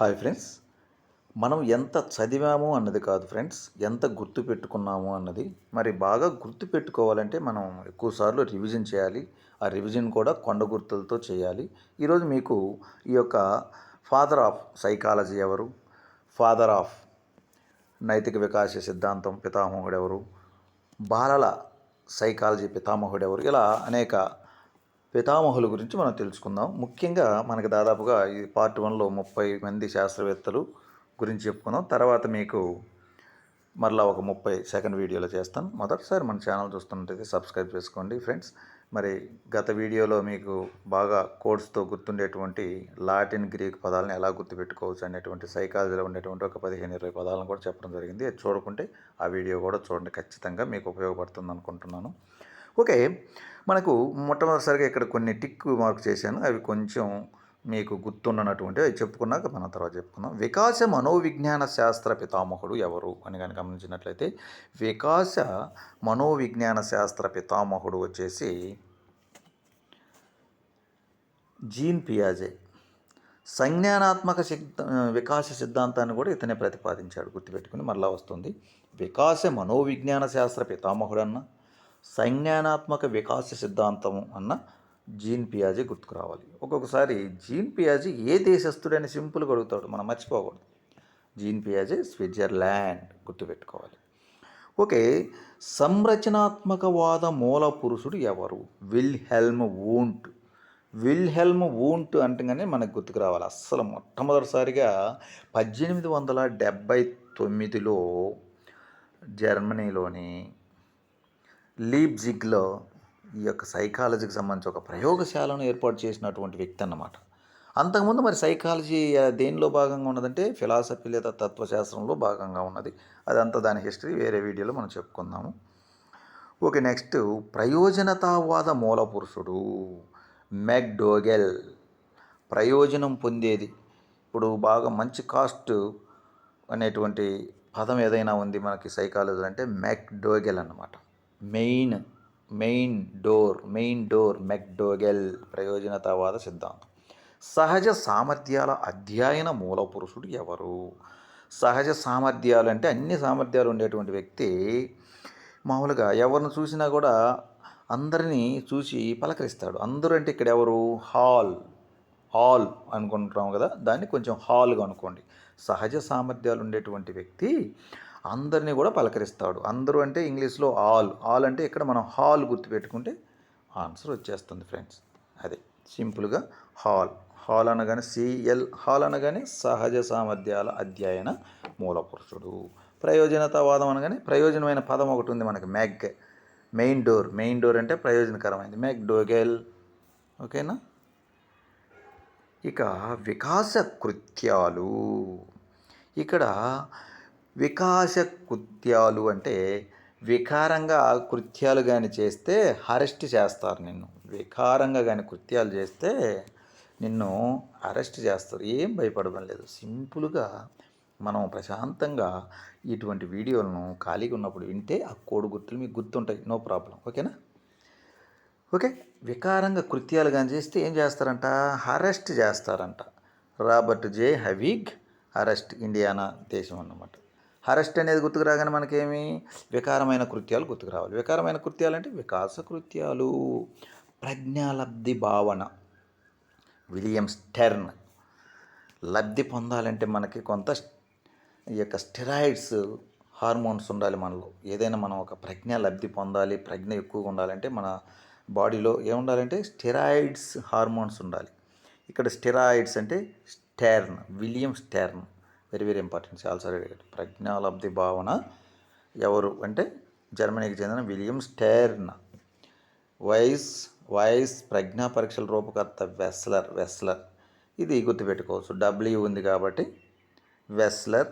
Hi friends. మనం ఎంత చదివాము అన్నది కాదు ఫ్రెండ్స్. ఎంత గుర్తు పెట్టుకున్నాము అన్నది. మరి బాగా గుర్తు పెట్టుకోవాలంటే మనం ఎక్కువసార్లు రివిజన్ చేయాలి. ఆ రివిజన్ కూడా కొండ గుర్తులతో చేయాలి. ఈరోజు మీకు ఈ యొక్క ఫాదర్ ఆఫ్ సైకాలజీ ఎవరు? ఫాదర్ ఆఫ్ నైతిక వికాస సిద్ధాంతం పితామహుడు ఎవరు? బాలల సైకాలజీ పితామహుడు ఎవరు? ఇలా అనేక పితామహుల గురించి మనం తెలుసుకుందాం. ముఖ్యంగా మనకి దాదాపుగా ఈ పార్ట్ వన్లో ముప్పై మంది శాస్త్రవేత్తలు గురించి చెప్పుకుందాం. తర్వాత మీకు మరలా ఒక ముప్పై సెకండ్ వీడియోలో చేస్తాను. మొదటిసారి మన ఛానల్ చూస్తున్నట్టయితే సబ్స్క్రైబ్ చేసుకోండి ఫ్రెండ్స్ మరి గత వీడియోలో మీకు బాగా కోడ్స్తో గుర్తుండేటువంటి లాటిన్ గ్రీక్ పదాలను ఎలా గుర్తుపెట్టుకోవచ్చు అనేటువంటి సైకాలజీలో ఉండేటువంటి ఒక పదిహేను ఇరవై పదాలను కూడా చెప్పడం జరిగింది. అది చూడకుంటే ఆ వీడియో కూడా చూడండి. ఖచ్చితంగా మీకు ఉపయోగపడుతుంది అనుకుంటున్నాను. ఓకే. మనకు మొట్టమొదటిసారిగా ఇక్కడ కొన్ని టిక్ మార్క్ చేశాను. అవి కొంచెం మీకు గుర్తుండనటువంటి అవి చెప్పుకున్నాక మనం తర్వాత చెప్పుకుందాం. వికాస మనోవిజ్ఞాన శాస్త్ర పితామహుడు ఎవరు అని కానీ గమనించినట్లయితే వికాస మనోవిజ్ఞాన శాస్త్ర పితామహుడు వచ్చేసి జీన్ పియాజే. సంజ్ఞానాత్మక సిద్ధ వికాస సిద్ధాంతాన్ని కూడా ఇతనే ప్రతిపాదించాడు. గుర్తుపెట్టుకుని మళ్ళా వస్తుంది. వికాస మనోవిజ్ఞాన శాస్త్ర పితామహుడు సంజ్ఞానాత్మక వికాస సిద్ధాంతం అన్న జీన్ పియాజీ గుర్తుకు రావాలి. ఒక్కొక్కసారి జీన్ పియాజీ ఏ దేశస్థుడని సింపుల్గా అడుగుతాడు మనం మర్చిపోకూడదు. జీన్ పియాజీ స్విట్జర్లాండ్ గుర్తుపెట్టుకోవాలి. ఓకే సంరచనాత్మకవాద మూల పురుషుడు ఎవరు? Wilhelm Wundt. Will helm Wundt అంటగానే మనకు గుర్తుకు రావాలి. అస్సలు మొట్టమొదటిసారిగా పద్దెనిమిది వందల డెబ్భై తొమ్మిదిలో జర్మనీలోని లీప్జిగ్లో ఈ యొక్క సైకాలజీకి సంబంధించి ఒక ప్రయోగశాలను ఏర్పాటు చేసినటువంటి వ్యక్తి అన్నమాట. అంతకుముందు మరి సైకాలజీ దేనిలో భాగంగా ఉన్నదంటే ఫిలాసఫీ లేదా తత్వశాస్త్రంలో భాగంగా ఉన్నది. అదంతా దాని హిస్టరీ వేరే వీడియోలో మనం చెప్పుకుందాము. ఓకే నెక్స్ట్ ప్రయోజనతావాద మూల పురుషుడు మెక్డోగెల్ ప్రయోజనం పొందేది? ఇప్పుడు బాగా మంచి కాస్ట్ అనేటువంటి పదం ఏదైనా ఉంది మనకి సైకాలజీ అంటే మెక్డోగెల్ అన్నమాట. Main main door main door McDougall ప్రయోజనతావాద సిద్ధాంతం. సహజ సామర్థ్యాల అధ్యయన మూల పురుషుడు ఎవరు? సహజ సామర్థ్యాలు అంటే అన్ని సామర్థ్యాలు ఉండేటువంటి వ్యక్తి మామూలుగా ఎవరిని చూసినా కూడా అందరినీ చూసి పలకరిస్తాడు. అందరూ అంటే ఇక్కడ ఎవరు? హాల్ హాల్ అనుకుంటున్నాం కదా దాన్ని కొంచెం హాల్గా అనుకోండి. సహజ సామర్థ్యాలు ఉండేటువంటి వ్యక్తి అందరినీ కూడా పలకరిస్తాడు. అందరూ అంటే ఇంగ్లీష్లో ఆల్. ఆల్ అంటే ఇక్కడ మనం హాల్ గుర్తుపెట్టుకుంటే ఆన్సర్ వచ్చేస్తుంది ఫ్రెండ్స్. అదే సింపుల్గా హాల్. హాల్ అనగానే సిఎల్ హాల్ అనగానే సహజ సామర్థ్యాల అధ్యయన మూలపురుషుడు. ప్రయోజనతావాదం అనగానే ప్రయోజనమైన పదం ఒకటి ఉంది మనకి మ్యాగ్ మెయిన్ డోర్. మెయిన్ డోర్ అంటే ప్రయోజనకరమైనది. మ్యాగ్ డోగెల్. ఓకేనా? ఇక వికాస కృత్యాలు. ఇక్కడ వికాస కృత్యాలు అంటే వికారంగా కృత్యాలు కానీ చేస్తే అరెస్ట్ చేస్తారు నిన్ను. వికారంగా కానీ కృత్యాలు చేస్తే నిన్ను అరెస్ట్ చేస్తారు. ఏం భయపడడం లేదు. సింపుల్గా మనం ప్రశాంతంగా ఇటువంటి వీడియోలను ఖాళీగా ఉన్నప్పుడు వింటే ఆ కోడి గుర్తులు మీకు గుర్తుంటాయి. No problem. ఓకేనా? ఓకే. వికారంగా కృత్యాలు కానీ చేస్తే ఏం చేస్తారంట? అరెస్ట్ చేస్తారంట. రాబర్ట్ జే హవీగ్ అరెస్ట్ ఇండియానా దేశం అన్నమాట. అరెస్ట్ అనేది గుర్తుకు రాగానే మనకేమి? వికారమైన కృత్యాలు గుర్తుకు రావాలి. వికారమైన కృత్యాలు అంటే వికాస కృత్యాలు. ప్రజ్ఞాలబ్ధి భావన. William Stern. లబ్ధి పొందాలంటే మనకి కొంత ఈ యొక్క స్టెరాయిడ్స్ హార్మోన్స్ ఉండాలి మనలో. ఏదైనా మనం ఒక ప్రజ్ఞ లబ్ధి పొందాలి ప్రజ్ఞ ఎక్కువగా ఉండాలంటే మన బాడీలో ఏముండాలంటే స్టెరాయిడ్స్ హార్మోన్స్ ఉండాలి. ఇక్కడ స్టెరాయిడ్స్ అంటే Stern William Stern. Very very important. Also ప్రజ్ఞాలబ్ధి భావన ఎవరు? అంటే జర్మనీకి చెందిన విలియం స్టెర్న్. వైస్ వైస్ ప్రజ్ఞా పరీక్షల రూపకర్త వెస్లర్ వెస్లర్. ఇది గుర్తుపెట్టుకోవచ్చు. డబ్ల్యూ ఉంది కాబట్టి వెస్లర్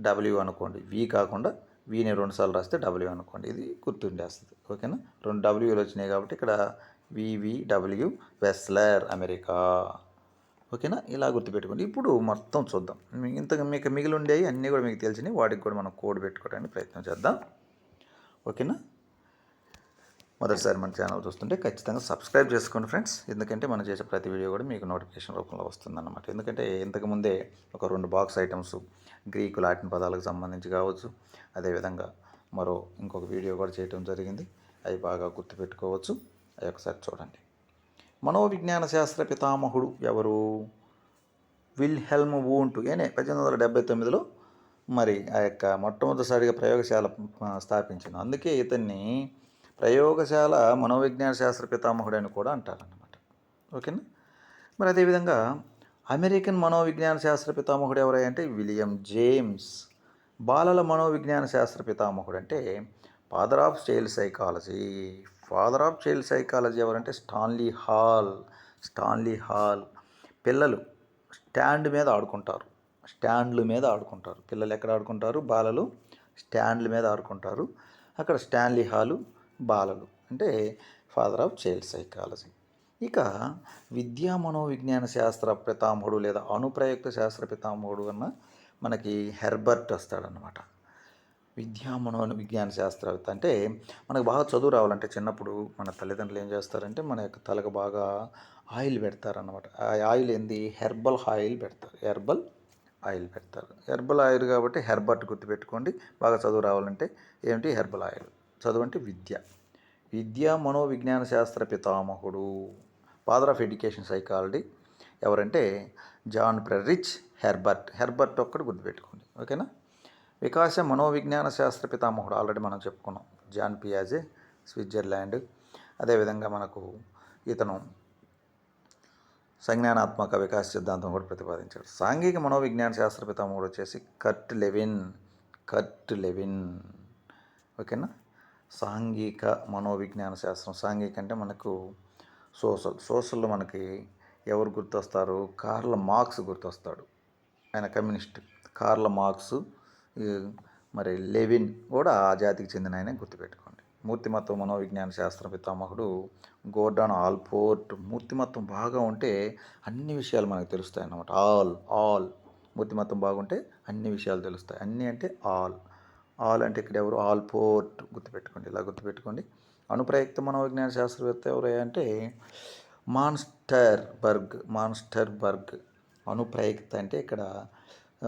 డబ్ల్యూ అనుకోండి. వి కాకుండా వీని రెండుసార్లు రాస్తే డబ్ల్యూ అనుకోండి. ఇది గుర్తుండేస్తుంది. ఓకేనా? రెండు డబ్ల్యూలు వచ్చినాయి కాబట్టి ఇక్కడ వివి డబ్ల్యూ వెస్లర్ అమెరికా. ఓకేనా? ఇలా గుర్తుపెట్టుకోండి. ఇప్పుడు మొత్తం చూద్దాం. మీ- ఇంత మీకు మిగిలి ఉండేవి అన్నీ కూడా మీకు తెలిసినాయి వాటికి కూడా మనం కోడ్ పెట్టుకోవడానికి ప్రయత్నం చేద్దాం. ఓకేనా? మొదటిసారి మన ఛానల్ చూస్తుంటే ఖచ్చితంగా సబ్స్క్రైబ్ చేసుకోండి ఫ్రెండ్స్. ఎందుకంటే మనం చేసే ప్రతి వీడియో కూడా మీకు నోటిఫికేషన్ రూపంలో వస్తుందన్నమాట. ఎందుకంటే ఇంతకుముందే ఒక రెండు బాక్స్ ఐటమ్స్ గ్రీకు లాటిన్ పదాలకు సంబంధించి కావచ్చు అదేవిధంగా మరో ఇంకొక వీడియో కూడా చేయడం జరిగింది. అవి బాగా గుర్తుపెట్టుకోవచ్చు. అవి ఒకసారి చూడండి. మనోవిజ్ఞాన శాస్త్ర పితామహుడు ఎవరు? విల్హెల్మ్ వూంట్ ఏనే? పద్దెనిమిది వందల డెబ్బై తొమ్మిదిలో మరి ఆ యొక్క మొట్టమొదటిసారిగా ప్రయోగశాల ఆ, స్థాపించింది అందుకే ఇతన్ని ప్రయోగశాల మనోవిజ్ఞాన శాస్త్ర పితామహుడు అని కూడా అంటారన్నమాట. ఓకేనా? మరి అదేవిధంగా అమెరికన్ మనోవిజ్ఞాన శాస్త్ర పితామహుడు ఎవరై అంటే విలియం జేమ్స్. బాలల మనోవిజ్ఞాన శాస్త్ర పితామహుడు అంటే father of child psychology. Father of child psychology ఎవరంటే స్టాన్లీ హాల్ స్టాన్లీ హాల్. పిల్లలు స్టాండ్ మీద ఆడుకుంటారు. స్టాండ్ల మీద ఆడుకుంటారు. పిల్లలు ఎక్కడ ఆడుకుంటారు? బాలలు స్టాండ్ల మీద ఆడుకుంటారు. అక్కడ స్టాన్లీ హాలు బాలలు అంటే ఫాదర్ ఆఫ్ చైల్డ్ సైకాలజీ. ఇక విద్యా మనోవిజ్ఞాన శాస్త్ర పితామహుడు లేదా అనుప్రయుక్త శాస్త్ర పితామహుడు అన్న మనకి హెర్బర్ట్ వస్తాడనమాట విద్యా మనో విజ్ఞాన శాస్త్రవేత్త. అంటే మనకు బాగా చదువు రావాలంటే చిన్నప్పుడు మన తల్లిదండ్రులు ఏం చేస్తారంటే మన యొక్క తలకు బాగా ఆయిల్ పెడతారనమాట ఆ ఆయిల్ ఏంది? హెర్బల్ ఆయిల్ పెడతారు. హెర్బల్ ఆయిల్ పెడతారు. హెర్బల్ ఆయిల్ కాబట్టి హెర్బర్ట్ గుర్తుపెట్టుకోండి. బాగా చదువు రావాలంటే ఏమిటి? Herbal oil. చదువు అంటే విద్య. విద్యా మనోవిజ్ఞాన శాస్త్ర పితామహుడు. ఫాదర్ ఆఫ్ ఎడ్యుకేషన్ సైకాలజీ ఎవరంటే జాన్ ప్రెరిచ్ హెర్బర్ట్. హెర్బర్ట్ ఒక్కటి గుర్తుపెట్టుకోండి. ఓకేనా? వికాస మనోవిజ్ఞాన శాస్త్ర పితామహుడు ఆల్రెడీ మనం చెప్పుకున్నాం. జాన్ పియాజే స్విట్జర్లాండ్. అదేవిధంగా మనకు ఇతను సంజ్ఞానాత్మక వికాస సిద్ధాంతం కూడా ప్రతిపాదించాడు. సాంఘిక మనోవిజ్ఞాన శాస్త్ర పితామహుడు వచ్చేసి కర్ట్ లెవిన్. కర్ట్ లెవిన్. ఓకేనా? సాంఘిక మనోవిజ్ఞాన శాస్త్రం. సాంఘిక అంటే మనకు సోషల్. సోషల్లో మనకి ఎవరు గుర్తొస్తారు? కార్ల మార్క్స్ గుర్తొస్తాడు. ఆయన కమ్యూనిస్ట్. కార్ల మార్క్స్ మరి లెవిన్ కూడా ఆ జాతికి చెందిన ఆయన గుర్తుపెట్టుకోండి. మూర్తిమత్వ మనోవిజ్ఞాన శాస్త్ర పితామహుడు గోర్డాన్ ఆల్పోర్ట్ మూర్తిమత్వం బాగా ఉంటే అన్ని విషయాలు మనకు తెలుస్తాయి అన్నమాట ఆల్ ఆల్. మూర్తిమత్వం బాగుంటే అన్ని విషయాలు తెలుస్తాయి. అన్నీ అంటే ఆల్. ఆల్ అంటే ఇక్కడ ఎవరు? ఆల్ పోర్ట్ గుర్తుపెట్టుకోండి. ఇలా గుర్తుపెట్టుకోండి. అణుప్రయుక్త మనోవిజ్ఞాన శాస్త్రవేత్త ఎవరు అంటే మాన్స్టర్ బర్గ్ మాన్స్టర్ బర్గ్ అనుప్రయక్త అంటే ఇక్కడ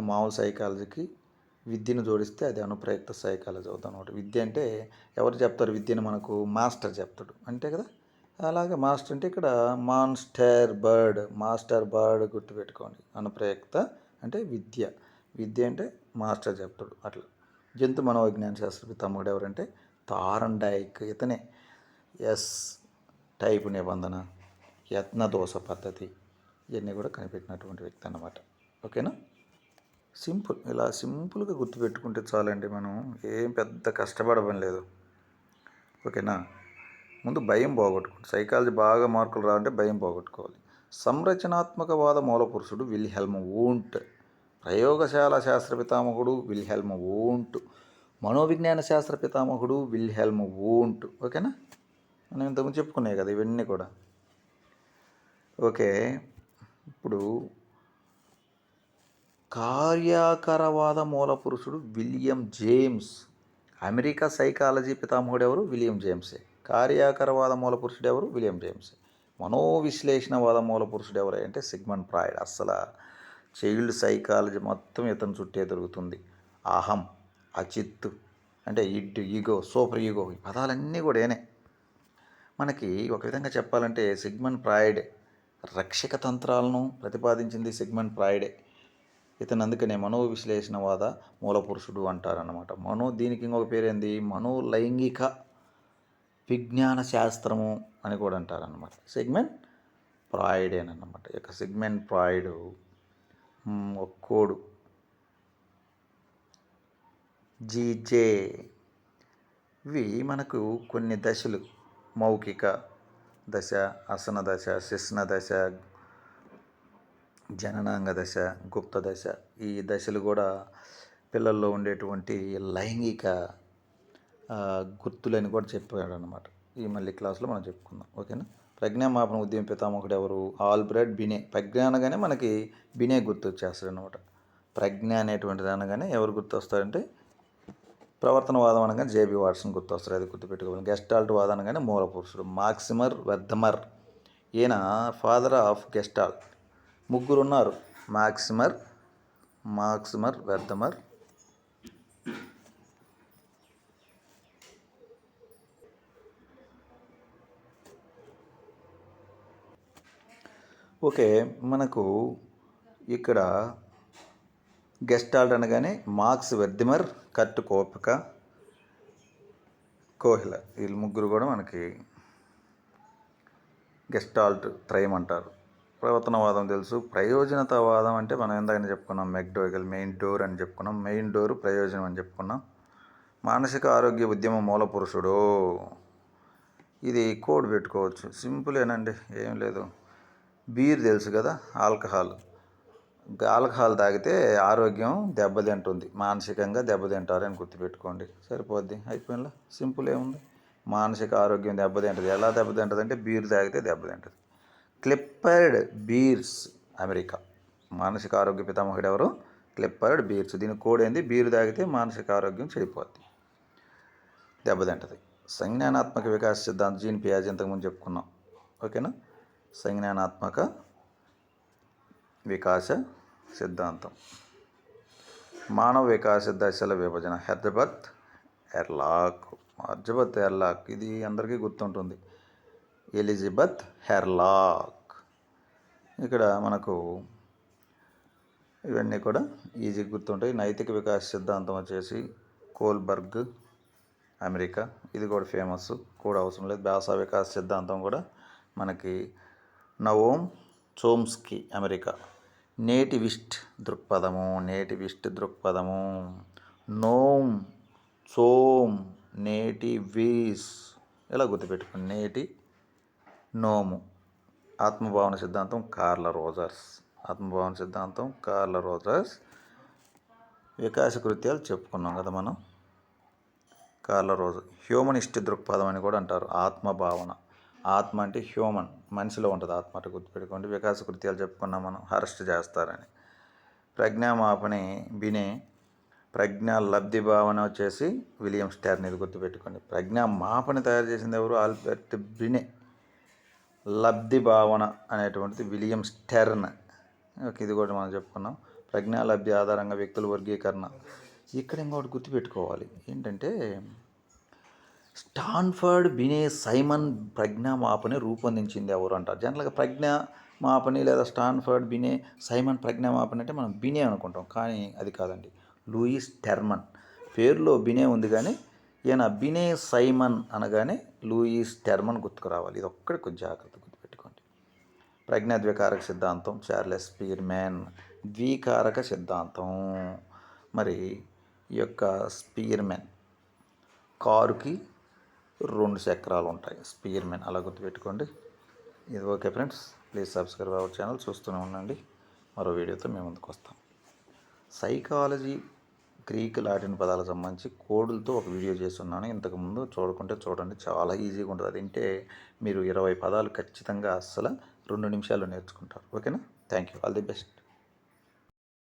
మామూలు సైకాలజీకి విద్యను జోడిస్తే అది అనుప్రయుక్త సైకాలజీ అవుతుంది అనమాట విద్య అంటే ఎవరు చెప్తారు? విద్యను మనకు మాస్టర్ చెప్తాడు. అంతే కదా? అలాగే మాస్టర్ అంటే ఇక్కడ మాన్స్టర్ బర్డ్. మాస్టర్ బర్డ్ గుర్తుపెట్టుకోండి. అనుప్రయుక్త అంటే విద్య. విద్య అంటే మాస్టర్ చెప్తాడు. అట్లా. జంతు మనోవిజ్ఞాన శాస్త్ర తమ్ముడు ఎవరంటే తారన్ డైక్. ఇతనే. ఎస్ టైపు నిబంధన. యత్నదోష పద్ధతి. ఇవన్నీ కూడా కనిపెట్టినటువంటి వ్యక్తి అన్నమాట. ఓకేనా? సింపుల్. ఇలా సింపుల్గా గుర్తుపెట్టుకుంటే చాలండి మనం ఏం పెద్ద కష్టపడడం లేదు. ఓకేనా? ముందు భయం పోగొట్టుకోండి. సైకాలజీ బాగా మార్కులు రావాలంటే భయం పోగొట్టుకోవాలి. సంరచనాత్మకవాద మూలపురుషుడు విల్హెల్మ్ వూంట్. ప్రయోగశాల శాస్త్ర పితామహుడు విల్హెల్మ్ వూంట్. మనోవిజ్ఞాన శాస్త్ర పితామహుడు విల్హెల్మ్ వూంట్. ఓకేనా? మనం ఇంతకుముందు చెప్పుకున్నాయి కదా ఇవన్నీ కూడా. ఓకే. ఇప్పుడు కార్యాకరవాద మూల పురుషుడు విలియం జేమ్స్. అమెరికా సైకాలజీ పితామహుడు ఎవరు? విలియం జేమ్సే. కార్యాకరవాద మూల పురుషుడు ఎవరు? విలియం జేమ్సే. మనోవిశ్లేషణవాద మూలపురుషుడు ఎవరు అంటే సిగ్మండ్ ప్రాయిడ్ అస్సలు చైల్డ్ సైకాలజీ మొత్తం ఇతను చుట్టే దొరుకుతుంది. అహం అచిత్ అంటే ఇడ్ ఈగో సూపర్ ఈగో ఈ పదాలన్నీ కూడా ఏనే మనకి ఒక విధంగా చెప్పాలంటే సిగ్మండ్ ప్రాయిడే రక్షక తంత్రాలను ప్రతిపాదించింది సిగ్మండ్ ప్రాయిడే ఇతను అందుకనే మనో విశ్లేషణవాద మూలపురుషుడు అంటారనమాట మనో దీనికి ఇంకొక పేరేంది? మనో లైంగిక విజ్ఞాన శాస్త్రము అని కూడా అంటారనమాట సెగ్మెంట్ ప్రాయిడేనమాట ఇక సెగ్మెంట్ ప్రాయిడ్ ఒక కోడు. జీజే. ఇవి మనకు కొన్ని దశలు. మౌఖిక దశ అసన దశ శిస్న దశ జననాంగ దశ గుప్త దశ ఈ దశలు కూడా పిల్లల్లో ఉండేటువంటి లైంగిక గుర్తులని కూడా చెప్పాడు అనమాట ఈ మళ్ళీ క్లాస్లో మనం చెప్పుకుందాం. ఓకేనా? ప్రజ్ఞామాపన ఉద్యమ పితామహుడు ఎవరు? ఆల్బ్రెడ్ బినే. ప్రజ్ఞ అనగానే మనకి బినే గుర్తు వచ్చేస్తాడు అనమాట ప్రజ్ఞ అనేటువంటిది అనగానే ఎవరు గుర్తొస్తారంటే ప్రవర్తనవాదం అనగానే జేబీ వాట్సన్ గుర్తొస్తారు అది గుర్తుపెట్టుకోవాలి. గెస్టాల్ట్ వాదం అనగానే మూల పురుషుడు మాక్సిమర్ వెద్దమర్ ఈయన ఫాదర్ ఆఫ్ గెస్టాల్ట్. ముగ్గురు ఉన్నారు మాక్సిమర్ మాక్సిమర్ వెర్ధమర్. ఓకే మనకు ఇక్కడ గెస్టాల్ట్ అనగానే మార్క్స్ వెర్దిమర్ కట్టు కోపిక కోహిల. వీళ్ళు ముగ్గురు కూడా మనకి గెస్టాల్ట్ త్రయం అంటారు. ప్రవర్తనవాదం తెలుసు. ప్రయోజనతావాదం అంటే మనం ఎందాకనే చెప్పుకున్నాం మెక్డోగల్ మెయిన్ డోర్ అని చెప్పుకున్నాం. మెయిన్ డోర్ ప్రయోజనం అని చెప్పుకున్నాం. మానసిక ఆరోగ్య ఉద్యమ మూల పురుషుడు. ఇది కోడ్ పెట్టుకోవచ్చు. సింపులేనండి ఏం లేదు. బీర్ తెలుసు కదా ఆల్కహాల్. ఆల్కహాల్ తాగితే ఆరోగ్యం దెబ్బతింటుంది. మానసికంగా దెబ్బతింటారని గుర్తుపెట్టుకోండి. సరిపోద్ది. అయిపోయిందా? సింపుల్ ఏముంది? మానసిక ఆరోగ్యం దెబ్బతింటుంది. ఎలా దెబ్బతింటుంది అంటే బీర్ తాగితే దెబ్బతింటుంది. Clifford Beers America. మానసిక ఆరోగ్య పితామహుడు ఎవరు? Clifford Beers. దీని కోడ్ ఏంది? బీరు తాగితే మానసిక ఆరోగ్యం చెడిపోద్ది. దెబ్బతింటది. సంజ్ఞానాత్మక వికాస సిద్ధాంతం జీన్ పియాజ్ ఇంతకుముందు చెప్పుకున్నాం. ఓకేనా? సంజ్ఞానాత్మక వికాస సిద్ధాంతం. మానవ వికాస దశల విభజన. హెర్జబత్ ఎర్లాక్. హెర్జబత్ ఎర్లాక్. ఇది అందరికీ గుర్తుంటుంది. Elizabeth Hurlock. ఇక్కడ మనకు ఇవన్నీ కూడా ఈజీ గుర్తుంటాయి. నైతిక వికాస సిద్ధాంతం వచ్చేసి కోల్బర్గ్ అమెరికా. ఇది కూడా ఫేమస్ కూడా అవసరం లేదు. భాషా వికాస సిద్ధాంతం కూడా మనకి నవోమ్ చోమ్స్కి అమెరికా. నేటివిస్ట్ దృక్పథము నేటివిస్ట్ దృక్పథము. నోమ్ చోమ్ నేటివీస్ ఇలా గుర్తుపెట్టుకోండి. నేటి నోము. ఆత్మభావన సిద్ధాంతం కార్ల రోజర్స్. ఆత్మభావన సిద్ధాంతం కార్ల రోజర్స్. వికాస కృత్యాలు చెప్పుకున్నాం కదా మనం. కార్ల రోజు. హ్యూమనిస్ట్ దృక్పథం అని కూడా అంటారు. ఆత్మభావన. ఆత్మ అంటే హ్యూమన్. మనిషిలో ఉంటుంది ఆత్మ అంటే గుర్తుపెట్టుకోండి. వికాస కృత్యాలు చెప్పుకున్నాం మనం. అరెస్ట్ చేస్తారని. ప్రజ్ఞామాపని బినే ప్రజ్ఞ లబ్ధి భావన వచ్చేసి విలియం స్టార్ని ఇది గుర్తుపెట్టుకోండి. ప్రజ్ఞా మాపని తయారు చేసింది ఎవరు? Albert Binet. లబ్ధి భావన అనేటువంటిది విలియం స్టెర్న్. ఓకే ఇది కూడా మనం చెప్పుకున్నాం. ప్రజ్ఞా లబ్ధి ఆధారంగా వ్యక్తుల వర్గీకరణ. ఇక్కడ ఇంకోటి గుర్తుపెట్టుకోవాలి. ఏంటంటే స్టాన్ఫర్డ్ బినే సైమన్ ప్రజ్ఞా మాపని రూపొందించింది ఎవరు అంటారు? జనరల్గా ప్రజ్ఞా మాపని లేదా స్టాన్ఫర్డ్ బినే సైమన్ ప్రజ్ఞా మాపని అంటే మనం బినే అనుకుంటాం. కానీ అది కాదండి. Lewis Terman. పేరులో బినే ఉంది కానీ ఈయన బినే సైమన్ అనగానే లూయిస్ టెర్మన్ గుర్తుకు రావాలి ఇది ఒక్కటి కొంచెం జాగ్రత్త గుర్తుపెట్టుకోండి. ప్రజ్ఞా ద్వికారక సిద్ధాంతం చార్లెస్ స్పీర్మ్యాన్ ద్వికారక సిద్ధాంతం. మరి ఈ యొక్క స్పీర్మెన్ కారుకి రెండు చక్రాలు ఉంటాయి స్పీర్మెన్ అలా గుర్తుపెట్టుకోండి. ఇది okay friends. Please subscribe our channel. చూస్తూనే ఉండండి. మరో వీడియోతో మేము ముందుకు వస్తాం సైకాలజీ గ్రీక్ లాటిన్ పదాలకు సంబంధించి కోడులతో ఒక వీడియో చేస్తున్నాను. ఇంతకుముందు చూడకుంటే చూడండి చాలా ఈజీగా ఉంటుంది. అదంటే మీరు ఇరవై పదాలు ఖచ్చితంగా అస్సలు రెండు నిమిషాలు నేర్చుకుంటారు. ఓకేనా? Thank you all the best.